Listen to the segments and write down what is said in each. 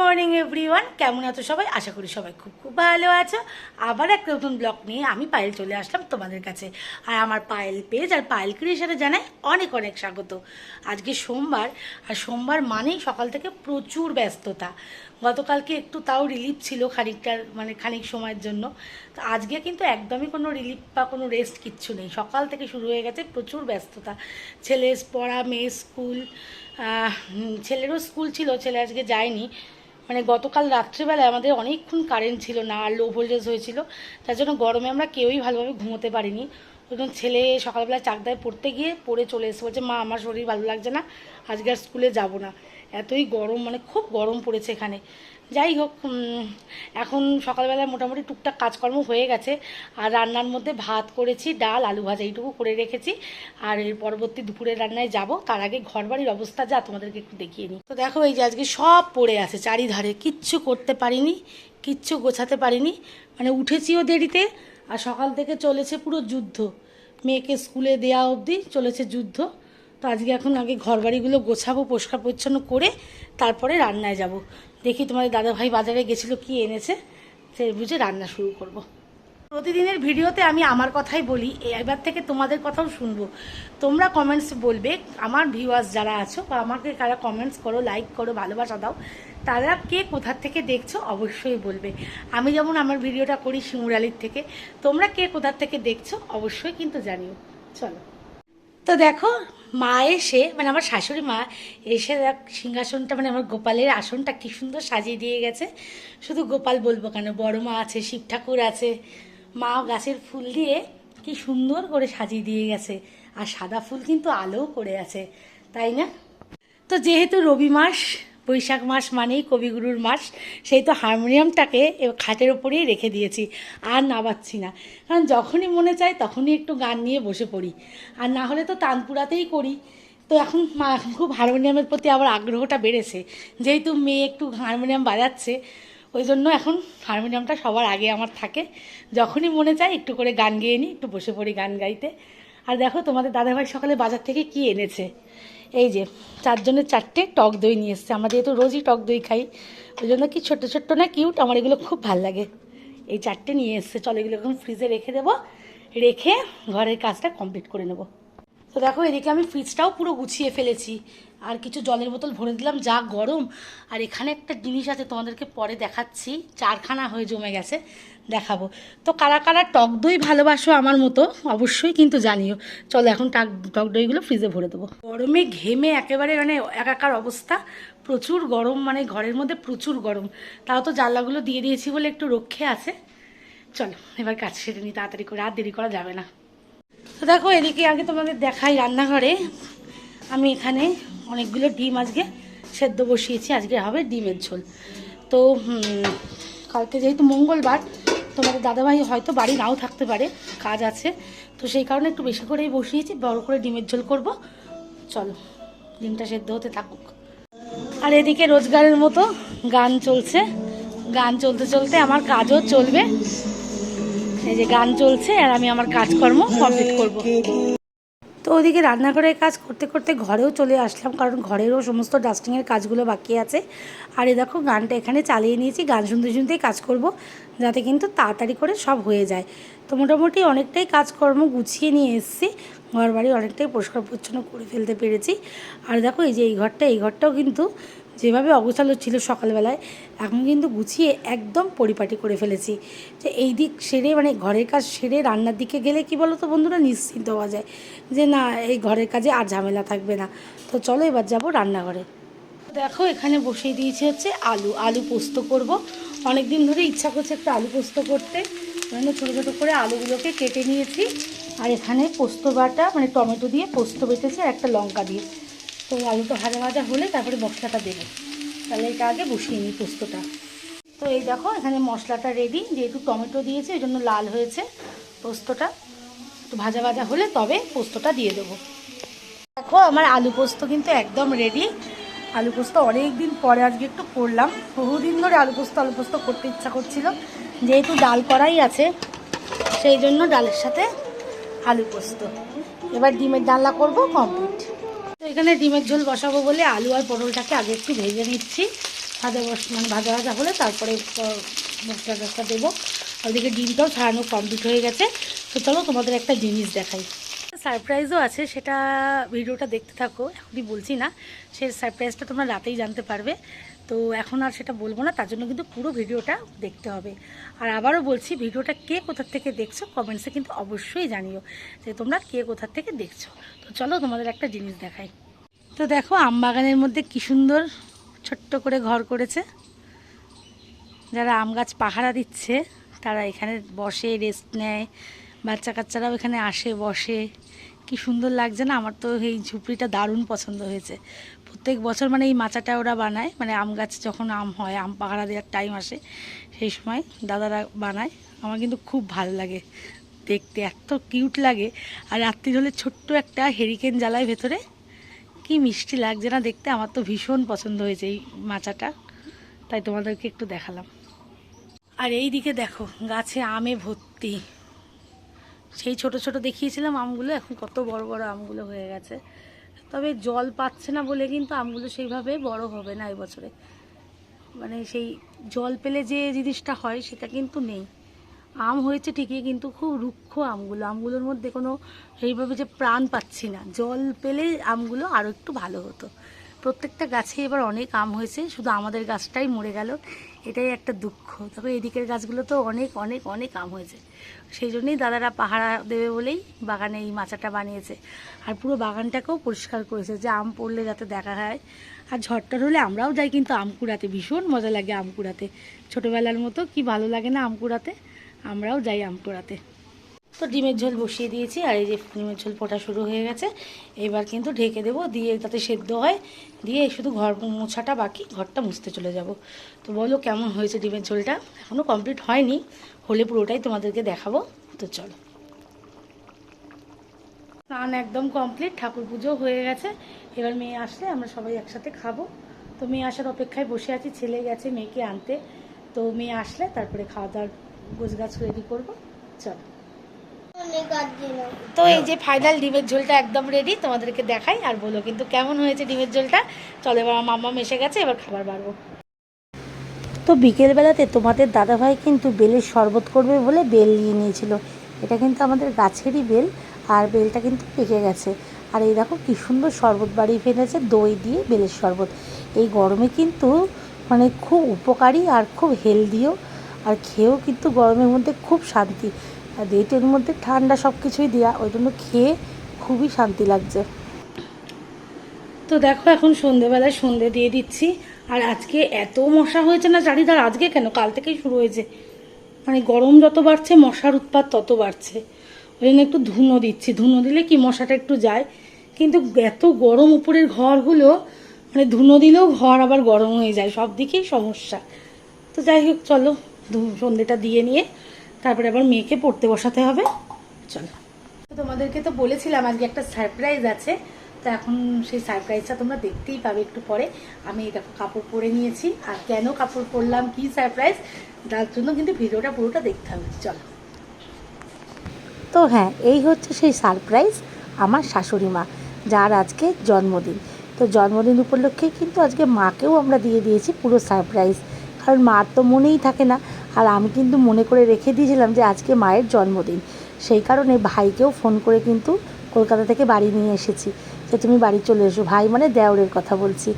Morning everyone কেমন আছো সবাই? আশা করি সবাই খুব খুব ভালো আছো। আবার একটা নতুন ব্লগ নিয়ে আমি পায়েল চলে আসলাম তোমাদের কাছে। আর আমার পায়েল পেজ আর পায়েল ক্রিয়েশনে জানাই অনেক অনেক স্বাগত। আজকে সোমবার, আর সোমবার মানেই সকাল থেকে প্রচুর ব্যস্ততা। গতকালকে একটু তাও রিলিফ ছিল খানিকটার মানে খানিক সময়ের জন্য। তো আজকে কিন্তু একদমই কোনো রিলিফ বা কোনো রেস্ট কিচ্ছু নেই। সকাল থেকে শুরু হয়ে গেছে প্রচুর ব্যস্ততা। ছেলে পড়া, মেয়ে স্কুল ছেলেরও স্কুল ছিল, ছেলে আজকে যায়নি। মানে গতকাল রাত্রিবেলায় আমাদের অনেকক্ষণ কারেন্ট ছিল না, আর লো ভোল্টেজ হয়েছিল। তার জন্য গরমে আমরা কেউই ভালোভাবে ঘুমোতে পারিনি। ওই জন্য ছেলে সকালবেলা চাকদায় পড়তে গিয়ে পড়ে চলে এসে বলছে, মা, আমার শরীর ভালো লাগছে না, আজকে আর স্কুলে যাব না। এতই গরম মানে খুব গরম পড়েছে এখানে। যাই হোক এখন সকালবেলায় মোটামুটি টুকটাক কাজকর্ম হয়ে গেছে। আর রান্নার মধ্যে ভাত করেছি, ডাল, আলু ভাজা এইটুকু করে রেখেছি। আর এর পরবর্তী দুপুরের রান্নায় যাব। তার আগে ঘরবাড়ির অবস্থা যা, তোমাদেরকে একটু দেখিয়ে নিই। তো দেখো, এই যে আজকে সব পড়ে আছে চারিধারে। কিচ্ছু করতে পারিনি, কিচ্ছু গোছাতে পারিনি। মানে উঠেছিও দেরিতে, আর সকাল থেকে চলেছে পুরো যুদ্ধ। মেয়েকে স্কুলে দেওয়া অবধি চলেছে যুদ্ধ। তো আজকে এখন আগে ঘর বাড়িগুলো গোছাবো, পরিষ্কার পরিচ্ছন্ন করে তারপরে রান্নায় যাব। দেখি তোমাদের দাদাভাই বাজারে গেছিল, কি এনেছে? সে বুঝে রান্না শুরু করব। প্রতিদিনের ভিডিওতে আমি আমার কথাই বলি এবার থেকে তোমাদের কথাও শুনব। তোমরা কমেন্টস বলবে, আমার ভিউয়ার্স যারা আছো, বা আমাকে কারা কমেন্টস করো লাইক করো, ভালোবাসা দাও, তারা কে কোথার থেকে দেখছ অবশ্যই বলবে। আমি যেমন আমার ভিডিওটা করি শিমুরালির থেকে, তোমরা কে কোথার থেকে দেখছ অবশ্যই কিন্তু জানিও। চলো। তো দেখো মা এসে মানে আমার শাশুড়ি মা এসে দেখ, সিংহাসনটা মানে আমার গোপালের আসনটা কী সুন্দর সাজিয়ে দিয়ে গেছে। শুধু গোপাল বলব কেন, বড় মা আছে, শিব ঠাকুর আছে। মা গাছের ফুল দিয়ে কি সুন্দর করে সাজিয়ে দিয়ে গেছে। আর সাদা ফুল কিন্তু আলোও করে আছে, তাই না? তো যেহেতু রবি মাস বৈশাখ মাস মানেই কবিগুরুর মাস। সেই তো হারমোনিয়ামটাকে খাটের ওপরেই রেখে দিয়েছি, আর নাবাচ্ছি না। কারণ যখনই মনে চায় তখনই একটু গান নিয়ে বসে পড়ি। আর না হলে তো তানপুরাতেই করি। তো এখন মা, এখন খুব হারমোনিয়ামের প্রতি আবার আগ্রহটা বেড়েছে। যেহেতু মেয়ে একটু হারমোনিয়াম বাজাচ্ছে, ওই জন্য এখন হারমোনিয়ামটা সবার আগে আমার থাকে। যখনই মনে চায় একটু করে গান গেয়ে নিই একটু বসে পড়ি গান গাইতে। আর দেখো তোমাদের দাদাভাই সকালে বাজার থেকে কি এনেছে? এই যে, চারজনের চারটে টক দই নিয়ে এসছে। আমরা যেহেতু রোজই টক দই খাই, ওই জন্য কি ছোট্ট ছোট্ট না কিউট আমার এগুলো খুব ভালো লাগে। এই চারটে নিয়ে এসছে। চলো এগুলো এখন ফ্রিজে রেখে দেবো। রেখে ঘরের কাজটা কমপ্লিট করে নেব। তো দেখো, এদিকে আমি ফ্রিজটাও পুরো গুছিয়ে ফেলেছি। আর কিছু জলের বোতল ভরে দিলাম, যা গরম। আর এখানে একটা জিনিস আছে, তোমাদেরকে পরে দেখাচ্ছি। চারখানা হয়ে জমে গেছে, দেখাবো। তো কারা কারা টক দই ভালোবাসো আমার মতো, অবশ্যই কিন্তু জানিও। চলো এখন টাক, টক দইগুলো ফ্রিজে ভরে দেবো। গরমে ঘেমে একেবারে মানে একাকার অবস্থা। প্রচুর গরম মানে ঘরের মধ্যে প্রচুর গরম। তাও তো জানলাগুলো দিয়ে দিয়েছি বলে একটু রক্ষে আছে। চলো, এবার কাজ সেরে নিই তাড়াতাড়ি করে, আর দেরি করা যাবে না। তো দেখো, এদিকে আগে তোমাদের দেখাই রান্নাঘরে। আমি এখানে অনেকগুলো ডিম আজকে সেদ্ধ বসিয়েছি। আজকে হবে ডিমের ঝোল। তো কালকে যেহেতু মঙ্গলবার, তোমাদের দাদাভাই হয়তো বাড়ি নাও থাকতে পারে, কাজ আছে। তো সেই কারণে একটু বেশি করেই বসিয়েছি, বড় করে ডিমের ঝোল করব। চলো, ডিমটা সেদ্ধ হতে থাকুক। আর এদিকে রোজগারের মতো গান চলছে। গান চলতে চলতে আমার কাজও চলবে। এই যে গান চলছে আর আমি আমার কাজকর্ম কমপ্লিট করব। তো ওদিকে রান্নাঘরের কাজ করতে করতে ঘরেও চলে আসলাম, কারণ ঘরেরও সমস্ত ডাস্টিংয়ের কাজগুলো বাকি আছে। আর এ দেখো, গানটা এখানে চালিয়ে নিয়েছি, গান শুনতে শুনতেই কাজ করব, যাতে কিন্তু তাড়াতাড়ি করে সব হয়ে যায়। তো মোটামুটি অনেকটাই কাজকর্ম গুছিয়ে নিয়ে এসেছি ঘর বাড়ি অনেকটাই পরিষ্কার পরিচ্ছন্ন করে ফেলতে পেরেছি। আর দেখো, এই যে এই ঘরটা, এই ঘরটাও কিন্তু যেভাবে অগোছালো ছিল সকালবেলায়, এখন কিন্তু গুছিয়ে একদম পরিপাটি করে ফেলেছি। যে এই দিক সেরে মানে ঘরের কাজ সেরে রান্নার দিকে গেলে কি বলো তো বন্ধুরা, নিশ্চিন্ত হওয়া যায়। যে না, এই ঘরের কাজে আর ঝামেলা থাকবে না। তো চলো এবার যাব রান্নাঘরে। দেখো, এখানে বসিয়ে দিয়েছি হচ্ছে আলু। আলু পোস্ত করব। অনেক দিন ধরে ইচ্ছা করছে একটা আলু পোস্ত করতে। জন্য ছোটো ছোটো করে আলুগুলোকে কেটে নিয়েছি। আর এখানে পোস্ত বাটা মানে টমেটো দিয়ে পোস্ত বেটেছি আর একটা লঙ্কা দিয়ে। তো আলুটা ভাজা ভাজা হলে তারপরে মশলাটা দেবো। তাহলে এটা আগে বসিয়ে নিই পোস্তটা। তো এই দেখো, এখানে মশলাটা রেডি যেহেতু টমেটো দিয়েছে ওই জন্য লাল হয়েছে পোস্তটা। একটু ভাজা ভাজা হলে তবে পোস্তটা দিয়ে দেবো। দেখো, আমার আলু পোস্ত কিন্তু একদম রেডি আলু পোস্ত অনেক দিন পরে আজকে একটু করলাম। বহুদিন ধরে আলু পোস্ত আলু পোস্ত করতে ইচ্ছা করছিল। যেহেতু ডাল করাই আছে, সেই জন্য ডালের সাথে আলু পোস্ত। এবার ডিমের ডালনা করব কমপ্লিট তো এখানে ডিমের ঝোল বসাবো বলে আলু আর পটলটাকে আগে একটু ভেজে নিচ্ছি। ভাজা বস মানে ভাজা ভাজা হলে তারপরে মশলা টসলা দেবো। ওদিকে ডিমটাও ছাড়ানো কমপ্লিট হয়ে গেছে। তো চলো তোমাদের একটা জিনিস দেখাই। সারপ্রাইজও আছে, সেটা ভিডিওটা দেখতে থাকো, এখনই বলছি না। সেই সারপ্রাইজটা তোমরা রাতেই জানতে পারবে। তো এখন আর সেটা বলব না, তার জন্য কিন্তু পুরো ভিডিওটা দেখতে হবে। আর আবারও বলছি, ভিডিওটা কে কোথার থেকে দেখছ কমেন্টসে কিন্তু অবশ্যই জানিও যে তোমরা কে কোথার থেকে দেখছ। তো চলো তোমাদের একটা জিনিস দেখাই। তো দেখো, আম বাগানের মধ্যে কি সুন্দর ছোট্ট করে ঘর করেছে। যারা আম গাছ পাহারা দিচ্ছে, তারা এখানে বসে রেস্ট নেয়। বাচ্চা কাচ্চারাও এখানে আসে, বসে। কি সুন্দর লাগছে না? আমার তো এই ঝুপড়িটা দারুণ পছন্দ হয়েছে। প্রত্যেক বছর মানে এই মাচাটা ওরা বানায় মানে আম গাছ যখন আম হয়, আম পাহারা দেওয়ার টাইম আসে, সেই সময় দাদারা বানায়। আমার কিন্তু খুব ভালো লাগে দেখতে, এত কিউট লাগে। আর রাত্রি হলে ছোট্ট একটা হেরিকেন জ্বালায় ভেতরে। কি মিষ্টি লাগছে না দেখতে, আমার তো ভীষণ পছন্দ হয়েছে এই মাচাটা। তাই তোমাদেরকে একটু দেখালাম। আর এই দিকে দেখো, গাছে আমে ভর্তি। সেই ছোট ছোট দেখিয়েছিলাম আমগুলো, এখন কত বড় বড় আমগুলো হয়ে গেছে। তবে জল পাচ্ছে না বলে কিন্তু আমগুলো সেইভাবে বড় হবে না এবছরে। মানে সেই জল পেলে যে জিনিসটা হয় সেটা কিন্তু নেই। আম হয়েছে ঠিকই কিন্তু খুব রুক্ষ আমগুলো। আমগুলোর মধ্যে কোনো সেইভাবে যে প্রাণ পাচ্ছি না। জল পেলে আমগুলো আরও একটু ভালো হতো। প্রত্যেকটা গাছে এবার অনেক আম হয়েছে, শুধু আমাদের গাছটাই মরে গেল। এটাই একটা দুঃখ। তবে এদিকের গাছগুলো তো অনেক অনেক অনেক আম হয়েছে। সেই জন্যই দাদারা পাহারা দেবে বলেই বাগানে এই মাচাটা বানিয়েছে। আর পুরো বাগানটাকেও পরিষ্কার করেছে যে আম পড়লে যাতে দেখা হয়। আর ঝড়টার হলে আমরাও যাই, কিন্তু আম কুড়াতে ভীষণ মজা লাগে আম কুড়াতে। ছোটোবেলার মতো কি ভালো লাগে না আম কুড়াতে? আমরাও যাই আম কুড়াতে। তো ডিমের ঝোল বসিয়ে দিয়েছি, আর এই যে ডিমের ঝোল ফোটা শুরু হয়ে গেছে। এবার কিন্তু ঢেকে দেবো, দিয়ে তাতে সেদ্ধ হয়, দিয়ে শুধু ঘর মোছাটা বাকি, ঘরটা মুছতে চলে যাব। তো বলো কেমন হয়েছে ডিমের ঝোলটা? এখনও কমপ্লিট হয়নি, হলে পুরোটাই তোমাদেরকে দেখাবো। তো চলো। স্নান একদম কমপ্লিট, ঠাকুর পুজো হয়ে গেছে। এবার মেয়ে আসলে আমরা সবাই একসাথে খাব। তো মেয়ে আসার অপেক্ষায় বসে আছি, ছেলে গেছে মেয়েকে আনতে। তো মেয়ে আসলে তারপরে খাওয়া দাওয়ার গোছগাছ রেডি করব। চলো। তো এই যে ফাইনাল ডিমের ঝোলটা একদম রেডি তোমাদেরকে দেখাই আর বলো কিন্তু কেমন হয়েছে ডিমের ঝোলটা। চলো এবার আমার মাম্মা এসে গেছে এবার খাবার বাড়বো। তো বিকেলবেলাতে তোমাদের দাদাভাই কিন্তু বেলের শরবত করবে বলে বেল নিয়ে নিয়েছিল। এটা কিন্তু আমাদের গাছেরই বেল আর বেলটা কিন্তু পেকে গেছে। আর এই দেখো কী সুন্দর শরবত বাড়িয়ে ফেলেছে দই দিয়ে বেলের শরবত। এই গরমে কিন্তু মানে খুব উপকারী আর খুব হেলদিও আর খেয়েও কিন্তু গরমের মধ্যে খুব শান্তি। আর রেটের মধ্যে ঠান্ডা সব কিছুই দেওয়া ওই জন্য খেয়ে খুবই শান্তি লাগছে। তো দেখো, এখন সন্ধেবেলায় সন্ধে দিয়ে দিচ্ছি। আর আজকে এত মশা হয়েছে না চারিদার আজকে কেন? কাল থেকেই শুরু হয়েছে। মানে গরম যত বাড়ছে, মশার উৎপাত তত বাড়ছে। ওই জন্য একটু ধুনো দিচ্ছি। ধুনো দিলে কি মশাটা একটু যায়। কিন্তু এত গরম উপরের ঘরগুলো মানে ধুনো দিলেও ঘর আবার গরম হয়ে যায়। সব দিকেই সমস্যা। তো যাই হোক, চলো সন্ধেটা দিয়ে নিয়ে তারপরে আবার মেয়েকে পড়তে বসাতে হবে। চলো। তো তোমাদেরকে তো বলেছিলাম আজকে একটা সারপ্রাইজ আছে। তো এখন সেই সারপ্রাইজটা তোমরা দেখতেই পাবে একটু পরে। আমি দেখো কাপড় পরে নিয়েছি। আর কেন কাপড় পরলাম কি সারপ্রাইজ তার জন্য কিন্তু ভিডিওটা পুরোটা দেখতে হবে। চলো। তো হ্যাঁ এই হচ্ছে সেই সারপ্রাইজ আমার শাশুড়ি মা যার আজকে জন্মদিন। তো জন্মদিন উপলক্ষে কিন্তু আজকে মাকেও আমরা দিয়ে দিয়েছি পুরো সারপ্রাইজ কারণ মার তো মনেই থাকে না। আর আমি কিন্তু মনে করে রেখে দিয়েছিলাম যে আজকে মায়ের জন্মদিন। সেই কারণে ভাইকেও ফোন করে কিন্তু কলকাতা থেকে বাড়ি নিয়ে এসেছি যে তুমি বাড়ি চলে এসো। ভাই মানে দেওরের কথা বলছি।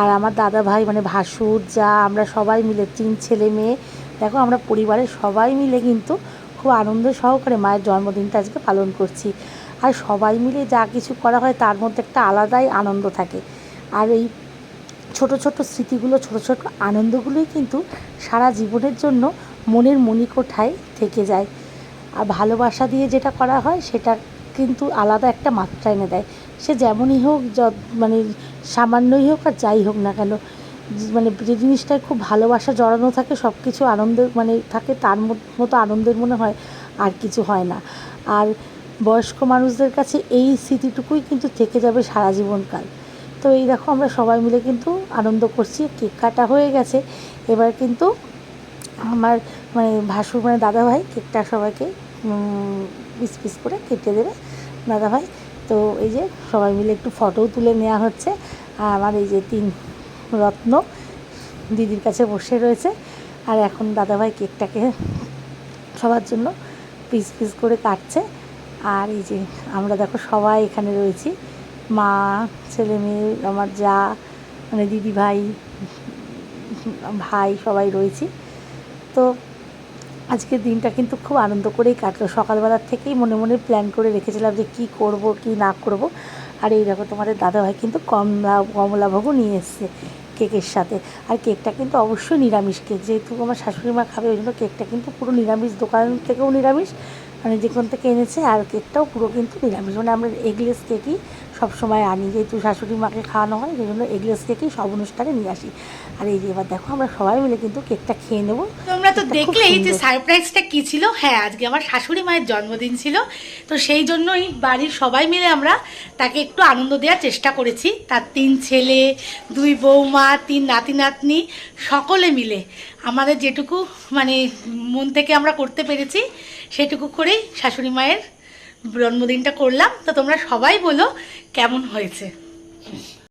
আর আমার দাদা ভাই মানে ভাসুর, যা, আমরা সবাই মিলে, তিন ছেলে মেয়ে। দেখো, আমরা পরিবারের সবাই মিলে কিন্তু খুব আনন্দ সহকারে মায়ের জন্মদিনটা আজকে পালন করছি। আর সবাই মিলে যা কিছু করা হয় তার মধ্যে একটা আলাদাই আনন্দ থাকে। আর এই ছোট ছোট স্মৃতিগুলো, ছোট ছোট আনন্দগুলোই কিন্তু সারা জীবনের জন্য মনের মণিকোঠায় থেকে যায়। আর ভালোবাসা দিয়ে যেটা করা হয়, সেটা কিন্তু আলাদা একটা মাত্রা এনে দেয়। সে যেমনই হোক মানে সামান্যই হোক আর যাই হোক না কেন মানে যে জিনিসটায় খুব ভালোবাসা জড়ানো থাকে সব কিছু আনন্দ মানে থাকে, তার মতো আনন্দের মনে হয়, আর কিছু হয় না। আর বয়স্ক মানুষদের কাছে এই স্মৃতিটুকুই কিন্তু থেকে যাবে সারা জীবনকাল। তো এই দেখো আমরা সবাই মিলে কিন্তু আনন্দ করছি, কেক কাটা হয়ে গেছে। এবার কিন্তু আমার মানে ভাসুর মানে দাদাভাই কেকটা সবাইকে পিস পিস করে কেটে দেবে দাদাভাই। তো এই যে সবাই মিলে একটু ফটোও তুলে নেওয়া হচ্ছে। আর আমার এই যে তিন রত্ন দিদির কাছে বসে রয়েছে। আর এখন দাদাভাই কেকটাকে সবার জন্য পিস পিস করে কাটছে। আর এই যে আমরা দেখো সবাই এখানে রয়েছি। মা, ছেলে মেয়ে, আমার যা মানে দিদি ভাই ভাই সবাই রয়েছি। তো আজকের দিনটা কিন্তু খুব আনন্দ করেই কাটলো। সকালবেলার থেকেই মনে মনে প্ল্যান করে রেখেছিলাম যে কি করব, কি না করব। আর এই দেখো তোমাদের দাদাভাই কিন্তু কমলা কমলাভোগও নিয়ে এসছে কেকের সাথে। আর কেকটা কিন্তু অবশ্যই নিরামিষ কেক। যেহেতু আমার শাশুড়ি মা খাবে, ওই জন্য কেকটা কিন্তু পুরো নিরামিষ, দোকান থেকেও নিরামিষ। মানে যেখান থেকে এনেছে, আর কেকটাও পুরো কিন্তু নিরামিষ। মানে আমরা এগলেস কেকই সবসময় আনি যেহেতু শাশুড়ি মাকে খাওয়ানো হয় সেই জন্য এগলেস কেকই সব অনুষ্ঠানে নিয়ে আসি। আর এই যে এবার দেখো আমরা সবাই মিলে কিন্তু কেকটা খেয়ে নেব। তোমরা তো দেখলেই যে সারপ্রাইজটা কি ছিল? হ্যাঁ আজকে আমার শাশুড়ি মায়ের জন্মদিন ছিল। তো সেই জন্যই বাড়ির সবাই মিলে আমরা তাকে একটু আনন্দ দেওয়ার চেষ্টা করেছি। তার তিন ছেলে দুই বৌমা তিন নাতি নাতনি সকলে মিলে আমাদের যেটুকু মানে মন থেকে আমরা করতে পেরেছি সেটুকু করেই শাশুড়ি মায়ের জন্মদিনটা করলাম তো তোমরা সবাই বলো কেমন হয়েছে।